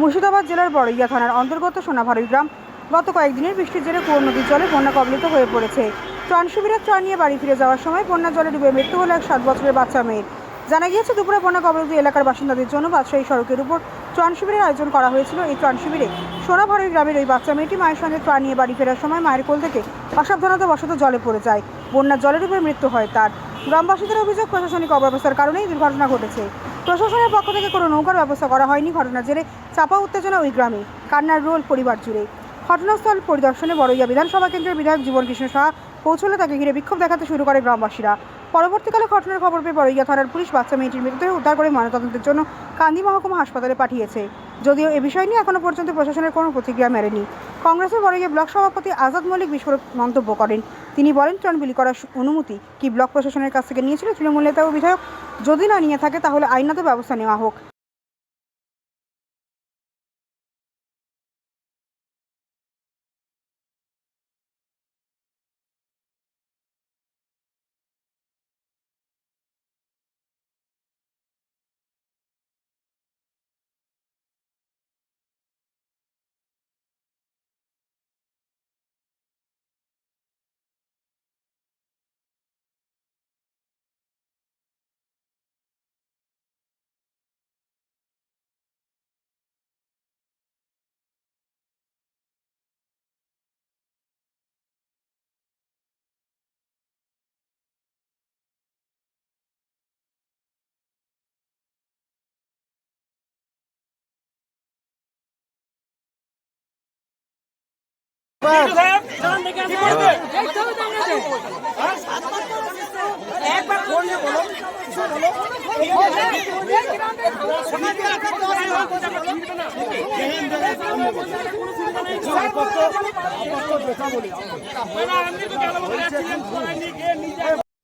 মুর্শিদাবাদ জেলার বড়ইয়া থানার অন্তর্গত সোনাভারী গ্রাম গত কয়েকদিনের বৃষ্টির জেরে কুয়ো নদীর জলে বন্যা কবলিত হয়ে পড়েছে। ত্রাণ ত্রাণ নিয়ে বাড়ি ফিরে যাওয়ার সময় বন্যা জলে ডুবে মৃত্যু হলো এক সাত বছরের বাচ্চা মেয়ের। জানা গিয়েছে, দুপুরে বন্যা কবলিত এলাকার বাসিন্দাদের জন্য বাদশাহী সড়কের উপর ত্রাণ শিবিরের আয়োজন করা হয়েছিল। এই ত্রাণ শিবিরে সোনাভারী গ্রামের ওই বাচ্চা মেয়েটি মায়ের সঙ্গে ত্রাণ নিয়ে বাড়ি ফেরার সময় মায়ের কোল থেকে অসাবধানতা বশত জলে পড়ে যায়। বন্যার জলে ডুবে মৃত্যু হয় তার। গ্রামবাসীদের অভিযোগ, প্রশাসনিক অব্যবস্থার কারণেই দুর্ঘটনা ঘটেছে। প্রশাসনের পক্ষ থেকে কোনো নৌকার ব্যবস্থা করা হয়নি ঘটনার জেরে চাপা উত্তেজনা ওই গ্রামে। কান্নার রোল পরিবার জুড়ে। ঘটনাস্থল পরিদর্শনে বড়ইয়া বিধানসভা কেন্দ্রের বিধায়ক জীবন কৃষ্ণ সাহা পৌঁছলে তাকে ঘিরে বিক্ষোভ দেখাতে শুরু করে গ্রামবাসীরা। পরবর্তীকালে ঘটনার খবর পেয়ে বড়ইয়া থানার পুলিশ বাচ্চা মেয়েটির মৃতদেহ উদ্ধার করে ময়নাতদন্তের জন্য কান্দি মহকুমা হাসপাতালে পাঠিয়েছে। যদিও এ বিষয় নিয়ে এখনও পর্যন্ত প্রশাসনের কোনো প্রতিক্রিয়া মেলেনি। কংগ্রেসের বড়ইয়ে ব্লক সভাপতি আজাদ মল্লিক বিস্ফোরক মন্তব্য করেন। তিনি বলেন ত্রাণ করার অনুমতি কি ব্লক প্রশাসনের কাছ থেকে নিয়েছিল তৃণমূল নেতা ও বিধায়ক? যদি না নিয়ে থাকে, তাহলে আইনত ব্যবস্থা নেওয়া হোক।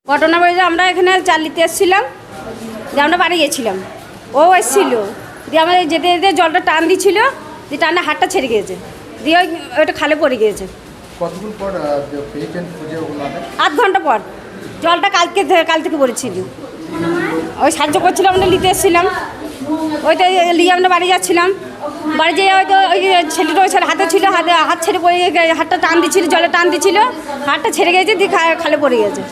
ঘটনা বলে আমরা এখানে চাল নিতে এসেছিলাম, যে আমরা বাড়ি গেছিলাম। ও এসেছিল, দিয়ে আমাদের যেতে যেতে জলটা টান দিছিল, দিয়ে টানে হাতটা ছেড়ে গিয়েছে। দিয়ে ওই ওইটা খালে পড়ে গিয়েছে। কতক্ষণ পর পেয়েছেন খুঁজে আধ ঘণ্টা পর। জলটা কালকে কাল থেকে পড়েছিল। ওই সাহায্য করছিলাম আমরা নিতে এসেছিলাম। ওইটা নিয়ে আমরা বাড়ি যাচ্ছিলাম। বাড়ি যেয়ে হয়তো ওই ছেলেটা ওই ছেলে হাতে ছিল হাতে হাত ছেড়ে পড়ে হাতটা টান দিচ্ছিল জলে টান দিচ্ছিল হাতটা ছেড়ে গিয়েছে দিয়ে খালে পড়ে গেছে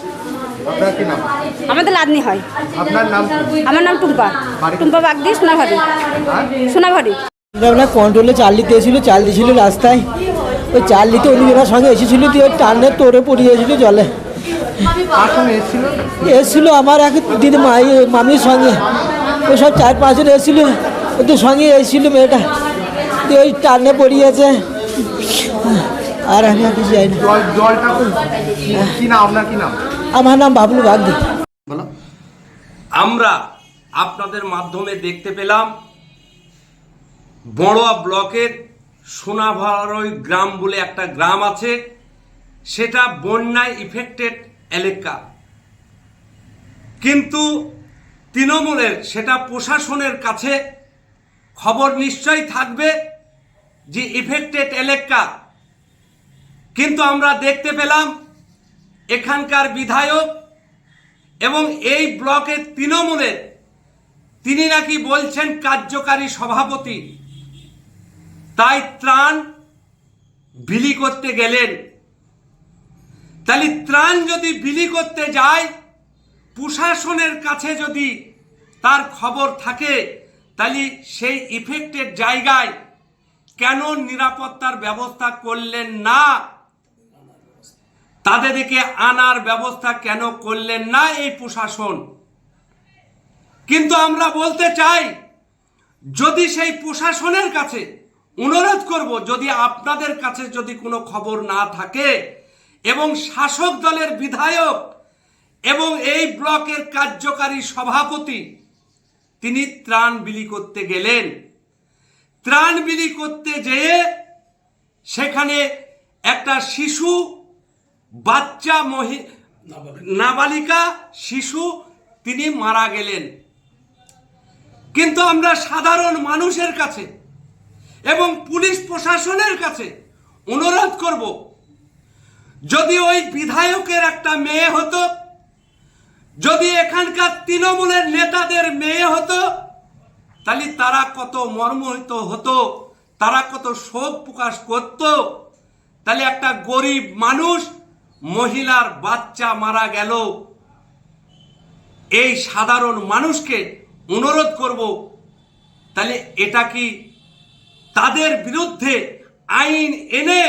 আমাদের লাদনি হয়? আমার নাম টুম্পা। টুম্পা বাগদি সোনাভারি আর সোনাভারি আমরা কন্ট্রোলে চাল নিতে এসেছিল চাল দিয়েছিল রাস্তায়। ওই চাল নিতে অন্যজনের সঙ্গে এসেছিল দিয়ে টানে তোরে পড়ে গিয়েছিল জলে। এসেছিল? এসেছিল আমার এক দিদি মাই মামির সঙ্গে। ওই সব চার পাঁচজন এসেছিল ওদের সঙ্গে এসেছিল মেয়েটা। দিয়ে ওই টানে পড়ে গেছে আর আমি আর কিছু যাই না। জল জলটা তো- কি নাম আপনার কি নাম? আমার নাম বাবলু বাগদি বলো আমরা আপনাদের মাধ্যমে দেখতে পেলাম বড়োয়া ব্লকের সোনাভারই গ্রাম বলে একটা গ্রাম আছে, সেটা বন্যায় ইফেক্টেড এলাকা। কিন্তু তৃণমূলের, সেটা প্রশাসনের কাছে খবর নিশ্চয়ই থাকবে যে ইফেক্টেড এলাকা। কিন্তু আমরা দেখতে পেলাম এখানকার বিধায়ক এবং এই ব্লকের তৃণমূলের, তিনি নাকি বলছেন কার্যকারী সভাপতি। তাই ত্রাণ বিলি করতে গেলেন। তাহলে ত্রাণ যদি বিলি করতে যায়, প্রশাসনের কাছে যদি তার খবর থাকে, তাহলে সেই ইফেক্টেড জায়গায় কেন নিরাপত্তার ব্যবস্থা করলেন না? তাদেরকে আনার ব্যবস্থা কেন করলেন না এই প্রশাসন? কিন্তু আমরা বলতে চাই, যদি সেই প্রশাসনের কাছে অনুরোধ করব, যদি আপনাদের কাছে যদি কোনো খবর না থাকে, এবং শাসক দলের বিধায়ক এবং এই ব্লকের কার্যকারী সভাপতি, তিনি ত্রাণ বিলি করতে গেলেন। ত্রাণ বিলি করতে যেয়ে সেখানে একটা শিশু, বাচ্চা মহি, নাবালিকা শিশু, তিনি মারা গেলেন। কিন্তু আমরা সাধারণ মানুষের কাছে এবং পুলিশ প্রশাসনের কাছে অনুরোধ করব, যদি ওই বিধায়কের একটা মেয়ে হতো, যদি এখানকার তৃণমূলের নেতাদের মেয়ে হতো, তাহলে তারা কত মর্মহিত হতো, তারা কত শোক প্রকাশ করত, তাহলে একটা গরিব মানুষ, মহিলার বাচ্চা মারা গেল। এই সাধারণ মানুষকে অনুরোধ করব, তাহলে এটা কি তাদের বিরুদ্ধে আইন এনে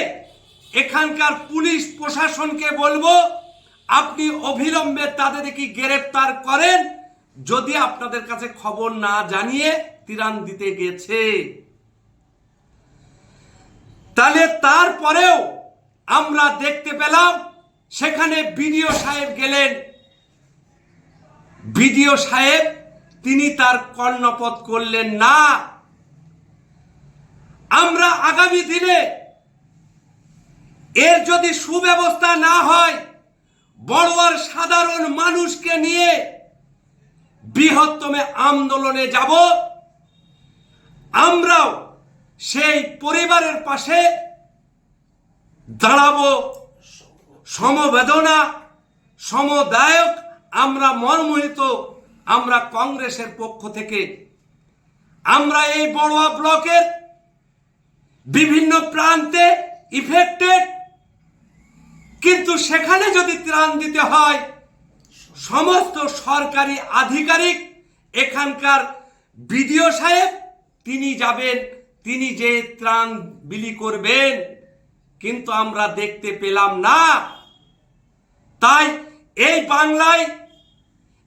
এখানকার পুলিশ প্রশাসনকে বলব, আপনি অবিলম্বে তাদের কি গ্রেপ্তার করেন যদি আপনাদের কাছে খবর না জানিয়ে তিরান দিতে গেছে। তাহলে তারপরেও আমরা দেখতে পেলাম, সেখানে বিডিও সাহেব গেলেন। বিডিও সাহেব, তিনি তার কর্ণপথ করলেন না। আমরা আগামী দিনে এর যদি সুব্যবস্থা না হয়, বড়োয়ার সাধারণ মানুষকে নিয়ে বৃহত্তমে আন্দোলনে যাব। আমরাও সেই পরিবারের পাশে দাঁড়াবো। সমবেদনা, সমদায়ক, আমরা মর্মোহিত আমরা কংগ্রেসের পক্ষ থেকে। আমরা এই বড়ুয়া ব্লকের বিভিন্ন প্রান্তে ইফেক্টেড কিন্তু সেখানে যদি ত্রাণ দিতে হয়, সমস্ত সরকারি আধিকারিক, এখানকার বিডিও সাহেব, তিনি যাবেন, তিনি যে ত্রাণ বিলি করবেন, কিন্তু আমরা দেখতে পেলাম না। তাই এই বাংলায়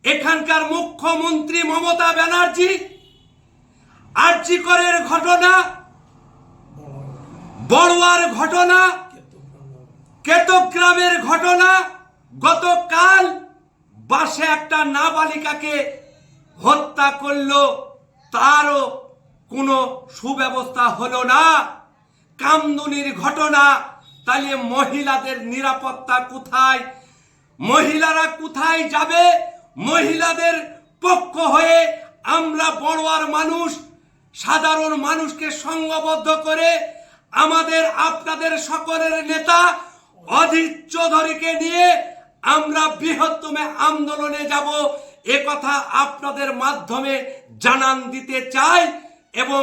এখানকার মুখ্যমন্ত্রী মমতা ব্যানার্জি আর্যিকরের ঘটনা বড়ুয়ার ঘটনা কেতগ্রামের ঘটনা, গতকাল বাসে একটা নাবালিকাকে হত্যা করল, তারও কোনো সুব্যবস্থা হলো না। কামদুনির ঘটনা, তাহলে মহিলাদের নিরাপত্তা কোথায়? মহিলারা কোথায় যাবে? মহিলাদের পক্ষ হয়ে আমরা বড়োয়ার মানুষ, সাধারণ মানুষকে সংঘবদ্ধ করে আমাদের আপনাদের সকলের নেতা অজিত চৌধুরীকে নিয়ে আমরা বৃহত্তমে আন্দোলনে যাব। এ কথা আপনাদের মাধ্যমে জানান দিতে চাই এবং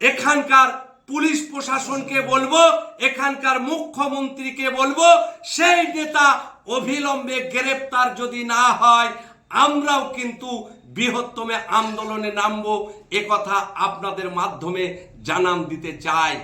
এখানকার পুলিশ প্রশাসনকে বলব, এখানকার মুখ্যমন্ত্রীকে বলব, সেই নেতা অবিলম্বে গ্রেপ্তার যদি না হয়, আমরাও কিন্তু বৃহত্তমে আন্দোলনে নামবো। এ কথা আপনাদের মাধ্যমে জানান দিতে চাই।